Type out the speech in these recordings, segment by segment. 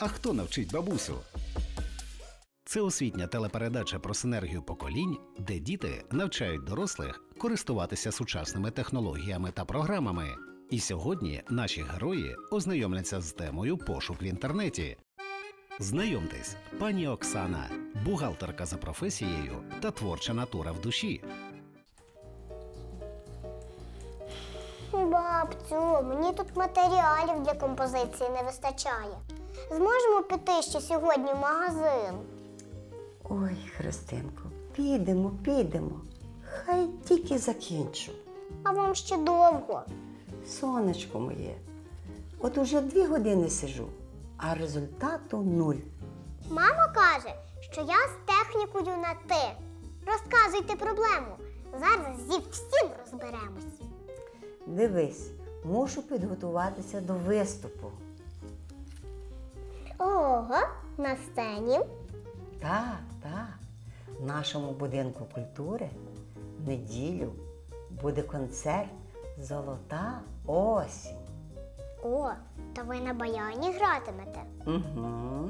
А хто навчить бабусю? Це освітня телепередача про синергію поколінь, де діти навчають дорослих користуватися сучасними технологіями та програмами. І сьогодні наші герої ознайомляться з темою пошук в інтернеті. Знайомтесь, пані Оксана, бухгалтерка за професією та творча натура в душі. Бабцю, мені тут матеріалів для композиції не вистачає. Зможемо піти ще сьогодні в магазин. Ой, Христинко, підемо, підемо. Хай тільки закінчу. А вам ще довго. Сонечко моє. От уже дві години сижу, а результату нуль. Мама каже, що я з технікою на ти. Розказуйте проблему. Зараз зі всім розберемось. Дивись, мушу підготуватися до виступу. Ого, на сцені. Так, так. В нашому будинку культури в неділю буде концерт Золота осінь. О, то ви на баяні гратимете. Угу.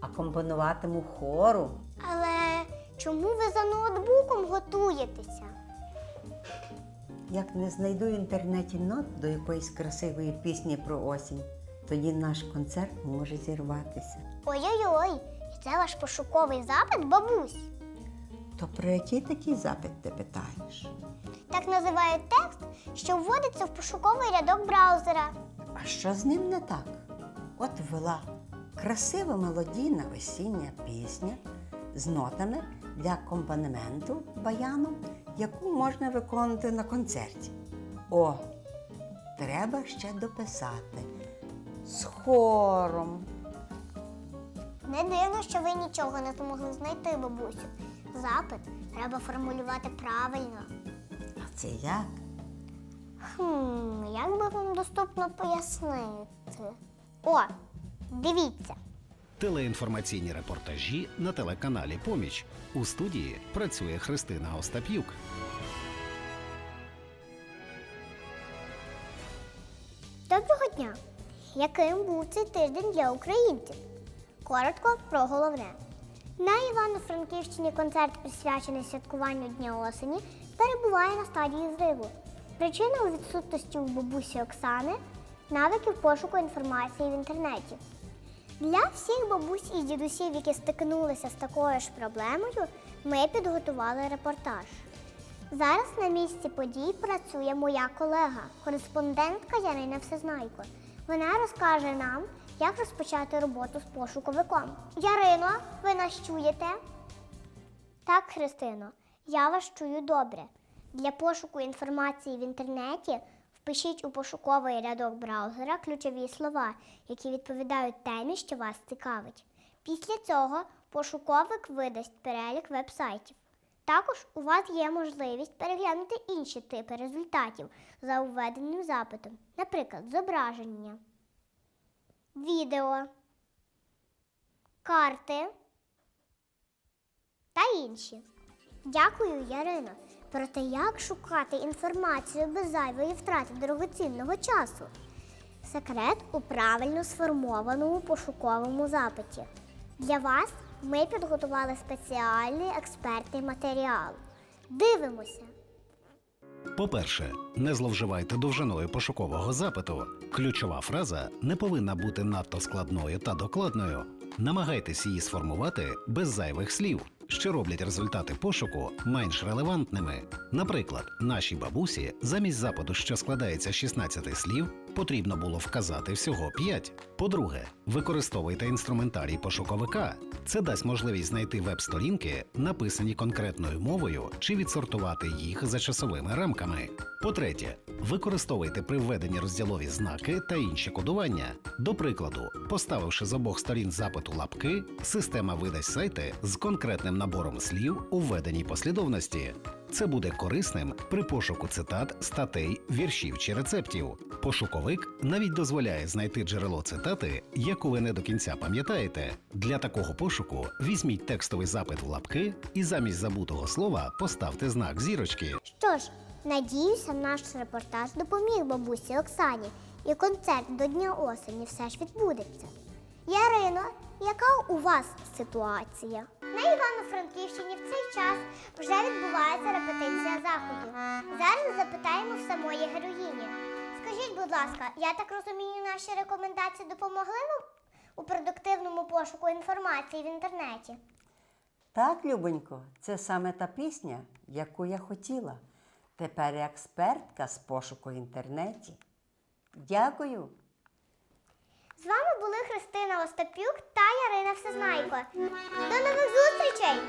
А компонуватиму хору. Але чому ви за ноутбуком готуєтеся? Як не знайду в інтернеті нот до якоїсь красивої пісні про осінь, тоді наш концерт може зірватися. Ой-ой-ой, це ваш пошуковий запит, бабусь. То про який такий запит ти питаєш? Так називають текст, що вводиться в пошуковий рядок браузера. А що з ним не так? От ввела красива мелодійна осіння пісня з нотами для акомпанементу баяну, яку можна виконати на концерті. О, треба ще дописати з хором. Не дивно, що ви нічого не змогли знайти, бабусю. Запит треба формулювати правильно. А це як? Хм, як би вам доступно пояснити? О, дивіться. Телеінформаційні репортажі на телеканалі Поміч. У студії працює Христина Остап'юк. Доброго дня! Яким був цей тиждень для українців? Коротко про головне. На Івано-Франківщині концерт, присвячений святкуванню Дня осені, перебуває на стадії зриву. Причина у відсутності у бабусі Оксани навиків пошуку інформації в інтернеті. Для всіх бабусь і дідусів, які стикнулися з такою ж проблемою, ми підготували репортаж. Зараз на місці подій працює моя колега, кореспондентка Ярина Всезнайко. Вона розкаже нам, як розпочати роботу з пошуковиком. Ярино, ви нас чуєте? Так, Христино, я вас чую добре. Для пошуку інформації в інтернеті впишіть у пошуковий рядок браузера ключові слова, які відповідають темі, що вас цікавить. Після цього пошуковик видасть перелік веб-сайтів. Також у вас є можливість переглянути інші типи результатів за введеним запитом, наприклад, зображення, відео, карти та інші. Дякую, Ярино. Проте як шукати інформацію без зайвої втрати дорогоцінного часу? Секрет у правильно сформованому пошуковому запиті. Для вас ми підготували спеціальний експертний матеріал. Дивимося. По-перше, не зловживайте довжиною пошукового запиту. Ключова фраза не повинна бути надто складною та докладною. Намагайтесь її сформувати без зайвих слів, що роблять результати пошуку менш релевантними. Наприклад, наші бабусі замість западу, що складається з 16 слів, потрібно було вказати всього 5. По-друге, використовуйте інструментарій пошуковика. Це дасть можливість знайти веб-сторінки, написані конкретною мовою, чи відсортувати їх за часовими рамками. По-третє, використовуйте при введенні розділові знаки та інші кодування. До прикладу, поставивши з обох сторін запиту лапки, система видасть сайти з конкретним набором слів у введеній послідовності. Це буде корисним при пошуку цитат, статей, віршів чи рецептів. Пошуковик навіть дозволяє знайти джерело цитати, яку ви не до кінця пам'ятаєте. Для такого пошуку візьміть текстовий запит в лапки і замість забутого слова поставте знак зірочки. Що ж, надіюся, наш репортаж допоміг бабусі Оксані, і концерт до Дня осені все ж відбудеться. Ярино, яка у вас ситуація? Івано-Франківщині в цей час вже відбувається репетиція заходу. Зараз запитаємо в самої героїні. Скажіть, будь ласка, я так розумію, наші рекомендації допомогли вам у продуктивному пошуку інформації в інтернеті? Так, Любонько, це саме та пісня, яку я хотіла. Тепер експертка з пошуку в інтернеті. Дякую. З вами були Христина Остапюк та Ярина Всезнайко. До нових зустрічей!